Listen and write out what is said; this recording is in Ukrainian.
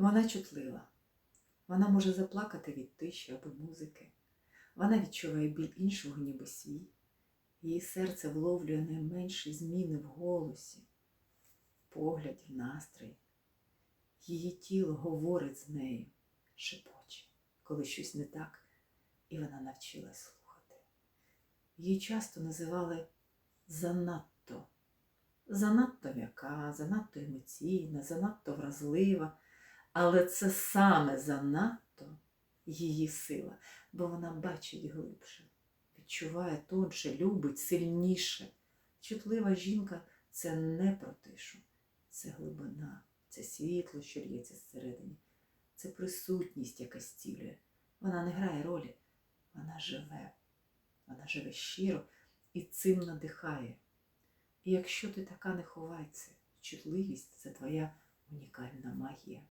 Вона чутлива. Вона може заплакати від тиші або музики. Вона відчуває біль іншого, ніби свій. Її серце вловлює найменші зміни в голосі, погляді, настрої. Її тіло говорить з нею, шепоче, коли щось не так, і вона навчилась слухати. Її часто називали занадто. Занадто м'яка, занадто емоційна, занадто вразлива, але це саме занадто її сила, бо вона бачить глибше, відчуває тонше, любить сильніше. Чутлива жінка це не про тишу, це глибина, це світло, що лється зсередині, це присутність, яка зцілює. Вона не грає ролі, вона живе, вона живе щиро і цим надихає. І якщо ти така не це, чутливість це твоя унікальна магія.